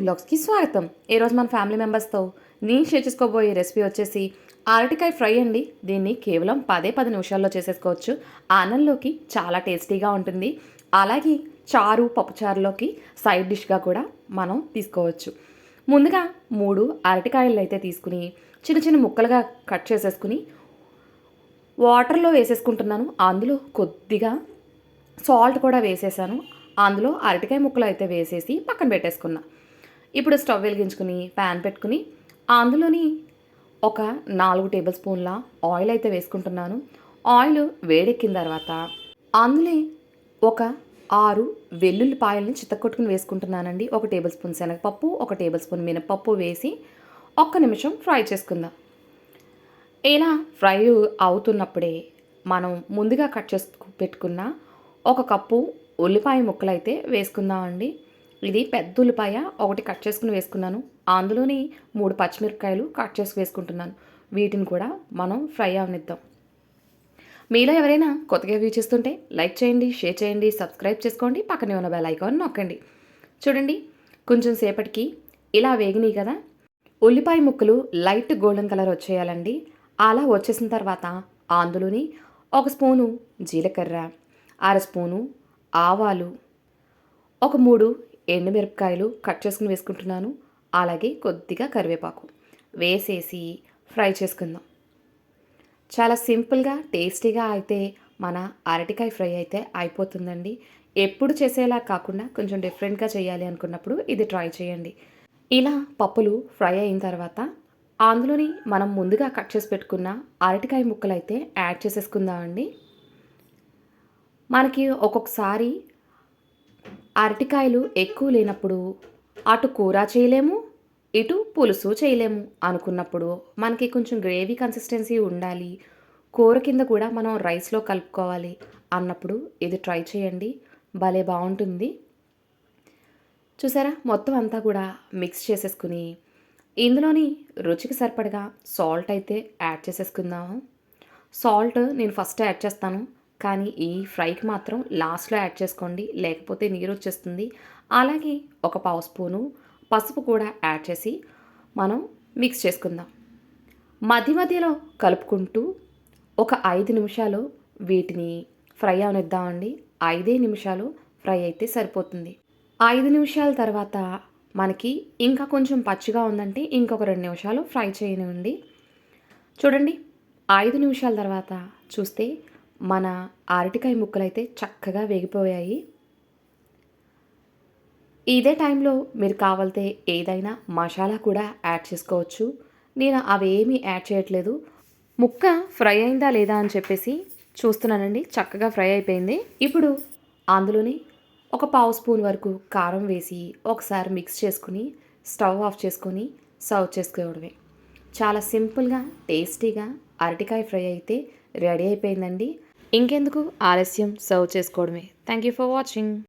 వ్లాగ్స్కి స్వాగతం. ఈరోజు మన ఫ్యామిలీ మెంబర్స్తో నేను షేర్ చేసుకోబోయే రెసిపీ వచ్చేసి అరటికాయ ఫ్రై అండి. దీన్ని కేవలం పదే పది నిమిషాల్లో చేసేసుకోవచ్చు. ఆనందంలోకి చాలా టేస్టీగా ఉంటుంది. అలాగే చారు పప్పుచారులోకి సైడ్ డిష్గా కూడా మనం తీసుకోవచ్చు. ముందుగా మూడు అరటికాయలు అయితే తీసుకుని చిన్న చిన్న ముక్కలుగా కట్ చేసేసుకుని వాటర్లో వేసేసుకుంటున్నాను. అందులో కొద్దిగా సాల్ట్ కూడా వేసేసాను. అందులో అరటికాయ ముక్కలు అయితే వేసేసి పక్కన పెట్టేసుకున్నా. ఇప్పుడు స్టవ్ వెలిగించుకుని ప్యాన్ పెట్టుకుని అందులోని ఒక నాలుగు టేబుల్ స్పూన్ల ఆయిల్ అయితే వేసుకుంటున్నాను. ఆయిల్ వేడెక్కిన తర్వాత అందులో ఒక ఆరు వెల్లుల్లిపాయలని చిత్తకొట్టుకుని వేసుకుంటున్నానండి. ఒక టేబుల్ స్పూన్ శనగపప్పు ఒక టేబుల్ స్పూన్ మినపప్పు వేసి ఒక్క నిమిషం ఫ్రై చేసుకుందాం. ఇలా ఫ్రై అవుతున్నప్పుడే మనం ముందుగా కట్ చేసు పెట్టుకున్న ఒక కప్పు ఉల్లిపాయ ముక్కలు అయితే వేసుకుందామండి. ఇది పెద్ద ఉల్లిపాయ ఒకటి కట్ చేసుకుని వేసుకున్నాను. అందులోని మూడు పచ్చిమిరపకాయలు కట్ చేసి వేసుకుంటున్నాను. వీటిని కూడా మనం ఫ్రై అవనిద్దాం. మీలో ఎవరైనా కొత్తగా వ్యూ చేస్తుంటే లైక్ చేయండి షేర్ చేయండి సబ్స్క్రైబ్ చేసుకోండి పక్కనే ఉన్న బెల్ ఐకాన్ నొక్కండి. చూడండి కొంచెం సేపటికి ఇలా వేగినాయి కదా. ఉల్లిపాయ ముక్కలు లైట్ గోల్డెన్ కలర్ వచ్చేయాలండి. అలా వచ్చేసిన తర్వాత అందులోని ఒక స్పూను జీలకర్ర అర స్పూను ఆవాలు ఒక మూడు ఎండుమిరపకాయలు కట్ చేసుకుని వేసుకుంటున్నాను. అలాగే కొద్దిగా కరివేపాకు వేసేసి ఫ్రై చేసుకుందాం. చాలా సింపుల్గా టేస్టీగా అయితే మన అరటికాయ ఫ్రై అయితే అయిపోతుందండి. ఎప్పుడు చేసేలా కాకుండా కొంచెం డిఫరెంట్గా చేయాలి అనుకున్నప్పుడు ఇది ట్రై చేయండి. ఇలా పప్పులు ఫ్రై అయిన తర్వాత అందులోని మనం ముందుగా కట్ చేసి పెట్టుకున్న అరటికాయ ముక్కలు అయితే యాడ్ చేసేసుకుందామండి. మనకి ఒక్కొక్కసారి అరటికాయలు ఎక్కువ లేనప్పుడు అటు కూర చేయలేము ఇటు పులుసు చేయలేము అనుకున్నప్పుడు మనకి కొంచెం గ్రేవీ కన్సిస్టెన్సీ ఉండాలి. కూర కింద కూడా మనం రైస్లో కలుపుకోవాలి అన్నప్పుడు ఇది ట్రై చేయండి. భలే బాగుంటుంది. చూసారా? మొత్తం అంతా కూడా మిక్స్ చేసేసుకుని ఇందులోని రుచికి సరిపడగా సాల్ట్ అయితే యాడ్ చేసేసుకుందాము. సాల్ట్ నేను ఫస్ట్ యాడ్ చేస్తాను. కానీ ఈ ఫ్రైకి మాత్రం లాస్ట్లో యాడ్ చేసుకోండి లేకపోతే నీరు వచ్చేస్తుంది. అలాగే ఒక పావు స్పూను పసుపు కూడా యాడ్ చేసి మనం మిక్స్ చేసుకుందాం. మధ్య మధ్యలో కలుపుకుంటూ ఒక ఐదు నిమిషాలు వీటిని ఫ్రై అవనిద్దామండి. ఐదే నిమిషాలు ఫ్రై అయితే సరిపోతుంది. ఐదు నిమిషాల తర్వాత మనకి ఇంకా కొంచెం పచ్చిగా ఉందంటే ఇంకొక రెండు నిమిషాలు ఫ్రై చేయనివ్వండి. చూడండి ఐదు నిమిషాల తర్వాత చూస్తే మన అరటికాయ ముక్కలైతే చక్కగా వేగిపోయాయి. ఇదే టైంలో మీరు కావాలితే ఏదైనా మసాలా కూడా యాడ్ చేసుకోవచ్చు. నేను అవేమీ యాడ్ చేయట్లేదు. ముక్క ఫ్రై అయిందా లేదా అని చెప్పేసి చూస్తున్నానండి. చక్కగా ఫ్రై అయిపోయింది. ఇప్పుడు అందులోని ఒక పావు స్పూన్ వరకు కారం వేసి ఒకసారి మిక్స్ చేసుకుని స్టవ్ ఆఫ్ చేసుకొని సర్వ్ చేసుకోవడమే. చాలా సింపుల్గా టేస్టీగా అరటికాయ ఫ్రై అయితే రెడీ అయిపోయిందండి. ఇంకెందుకు? ఆలస్యం. సర్వ్ చేసుకోవడమే. Thank you for watching